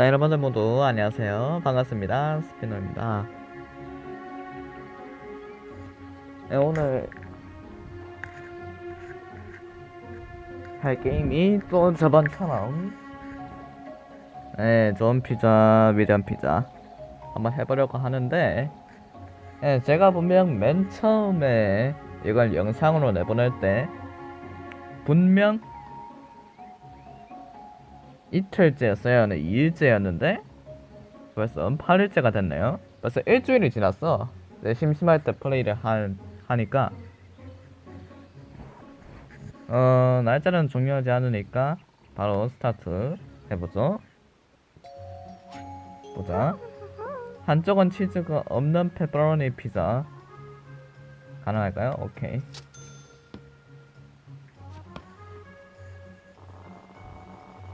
자 여러분들 모두 안녕하세요. 반갑습니다. 스피너입니다. 네, 오늘 할 게임이 또 저번처럼 네, 좋은 피자 미디엄 피자 한번 해보려고 하는데 네, 제가 분명 맨 처음에 이걸 영상으로 내보낼 때 분명 이틀째였어요. 네, 2일째였는데 벌써 8일째가 됐네요. 벌써 일주일이 지났어. 내 심심할 때 플레이를 한, 하니까 어 날짜는 중요하지 않으니까 바로 스타트 해보죠. 보자. 한쪽은 치즈가 없는 페퍼로니 피자 가능할까요? 오케이.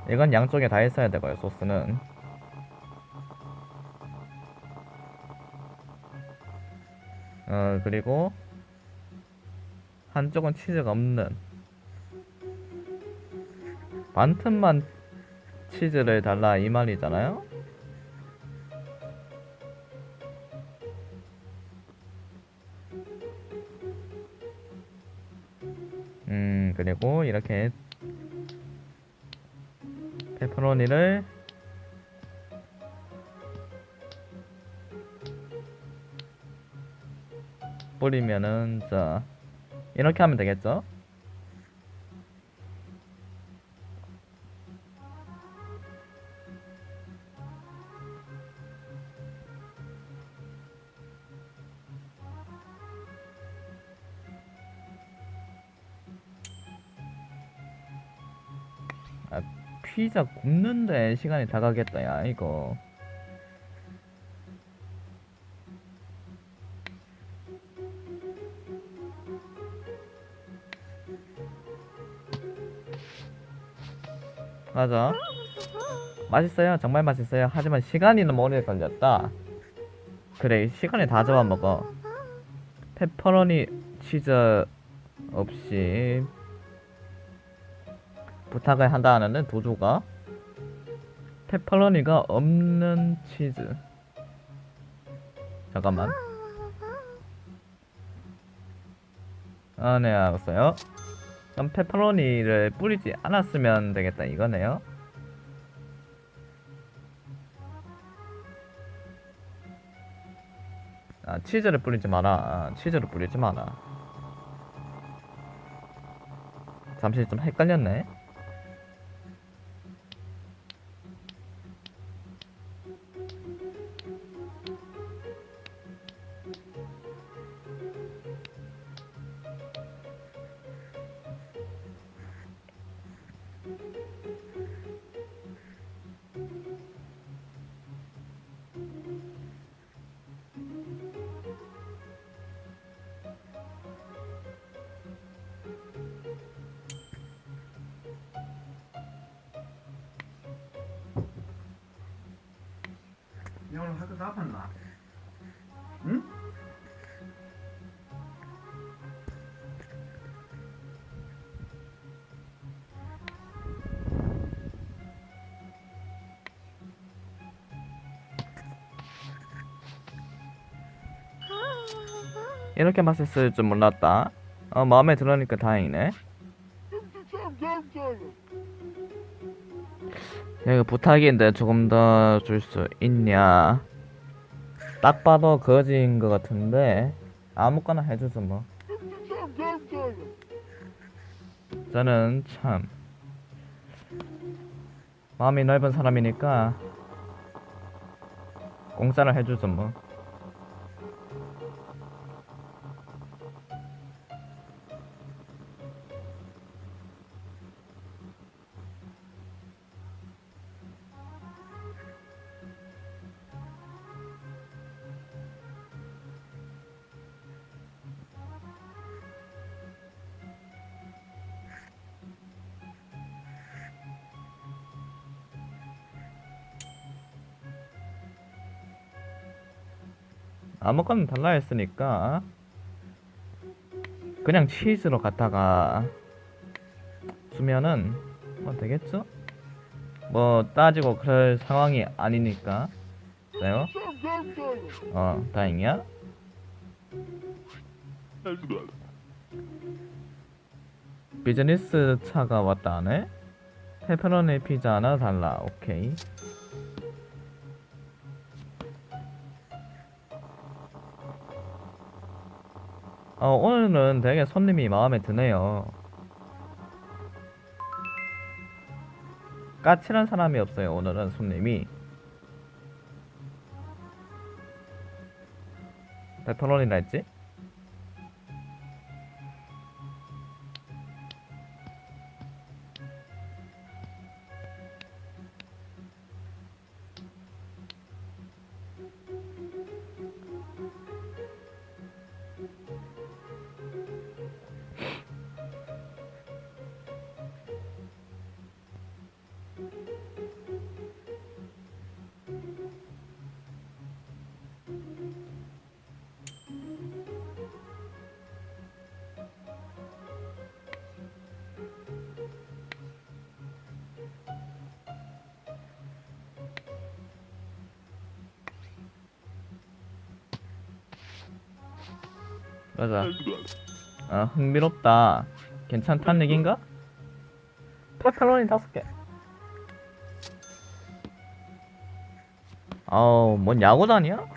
이건 양쪽에 다 있어야 되고요 소스는. 어 그리고 한쪽은 치즈가 없는 반 틈만 치즈를 달라 이 말이잖아요? 음 그리고 이렇게 페퍼로니를 뿌리면은 자 이렇게 하면 되겠죠? 아, 피자 굽는데 시간이 다 가겠다 야 이거. 맞아. 맛있어요? 정말 맛있어요? 하지만 시간이 너무 오래 걸렸다. 그래 시간이 다 잡아먹어. 페퍼로니 치즈 없이 부탁을 한다는 도조가 페퍼로니가 없는 치즈. 잠깐만. 아 네 알았어요. 그럼 페퍼로니를 뿌리지 않았으면 되겠다 이거네요. 아 치즈를 뿌리지 마라. 아, 치즈를 뿌리지 마라. 잠시 좀 헷갈렸네 오늘 학교 다 아팠나? 응? 이렇게 맛있을 줄 몰랐다 어 마음에 들으니까 다행이네 이거 부탁인데 조금 더 줄 수 있냐? 딱 봐도 거지인 것 같은데 아무거나 해주죠 뭐. 저는 참 마음이 넓은 사람이니까 공짜를 해주죠 뭐 아무거나 달라 했으니까 그냥 치즈로 갖다가 주면은 뭐 되겠죠? 뭐 따지고 그럴 상황이 아니니까. 어, 다행이야. 비즈니스 차가 왔다 하네. 페퍼로니 피자 하나 달라. 오케이. 어, 오늘은 되게 손님이 마음에 드네요. 까칠한 사람이 없어요. 오늘은 손님이. 페퍼로니라 했지? 맞아. 아, 흥미롭다. 괜찮다는 얘긴가? 페퍼로니 다섯 개. 아우, 뭔 야구단이야?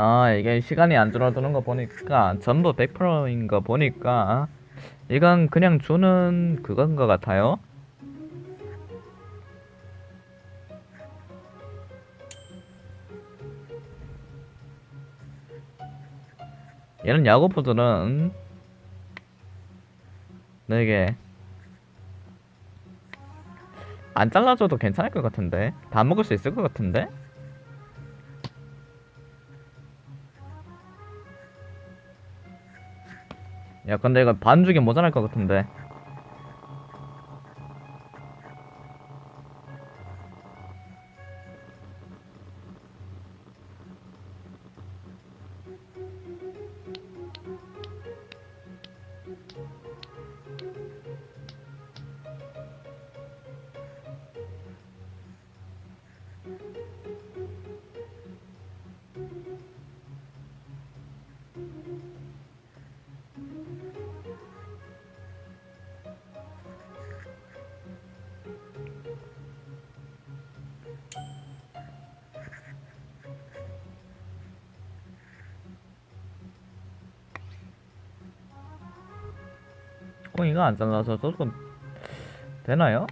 아, 이게 시간이 안 줄어드는 거 보니까 전부 100%인 거 보니까 이건 그냥 주는 그건 거 같아요. 얘는 야구부들은 내게 안 잘라줘도 괜찮을 것 같은데 다 먹을 수 있을 것 같은데 야 근데 이거 반죽이 모자랄 것 같은데 꽁이가 안 잘라서 저도 되나요?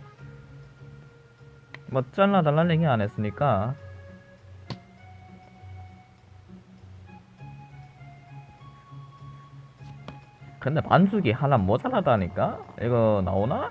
뭐 잘라달라는 얘기 안 했으니까 근데 반죽이 하나 모자라다니까? 이거 나오나?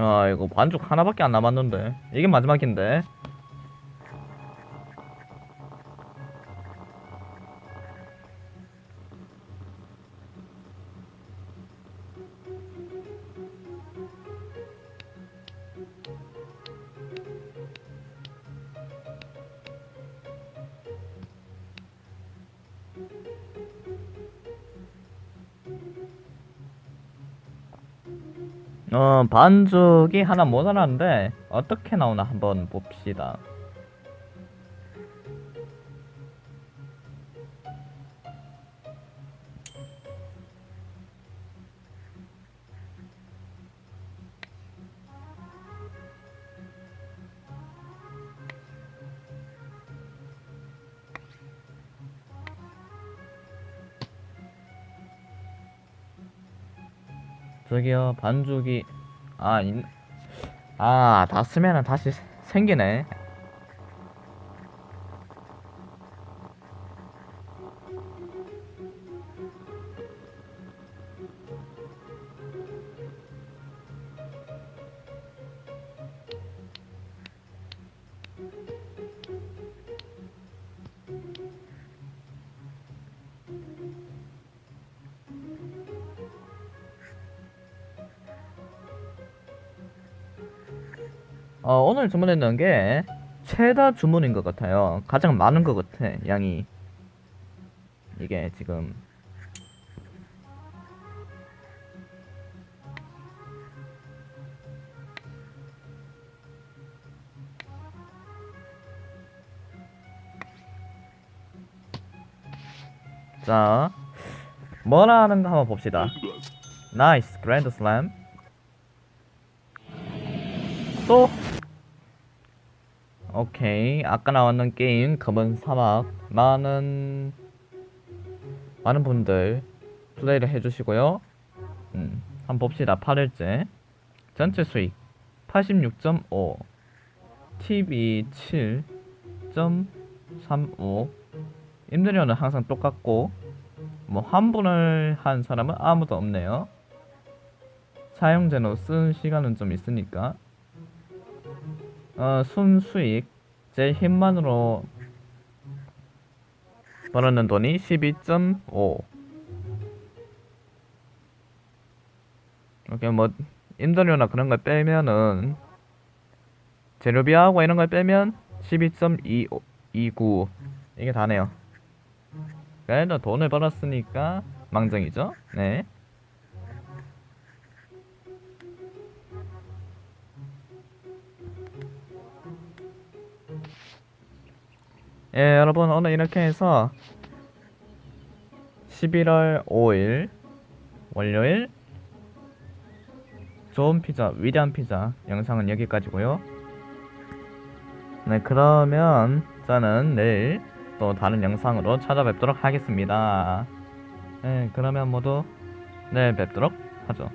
아 이거 반죽 하나밖에 안 남았는데. 이게 마지막인데 어 반죽이 하나 모자라는데 어떻게 나오나 한번 봅시다 저기요 반죽이 아 있... 아다 쓰면은 다시 생기네 어, 오늘 주문했는 게 최다 주문인 것 같아요. 가장 많은 것 같아, 양이. 이게 지금. 자, 뭐라 하는가 한번 봅시다. 나이스, 그랜드 슬램. 또 오케이. 아까 나왔는 게임 검은 사막. 많은 많은 분들 플레이를 해주시고요. 음, 한번 봅시다. 8일째. 전체 수익 86.5 TV 7.35 임대료는 항상 똑같고 뭐 환불을 한 사람은 아무도 없네요. 사용제로 쓴 시간은 좀 있으니까 어, 순수익 제 힘만으로 벌었는 돈이 12.5 이렇게 뭐 임대료나 그런 걸 빼면은 재료비하고 이런 걸 빼면 12.29 이게 다네요. 그래도 돈을 벌었으니까 망정이죠? 네 예, 여러분 오늘 이렇게 해서 11월 5일 월요일 좋은 피자, 위대한 피자 영상은 여기까지고요. 네, 그러면 저는 내일 또 다른 영상으로 찾아뵙도록 하겠습니다. 네, 그러면 모두 내일 뵙도록 하죠.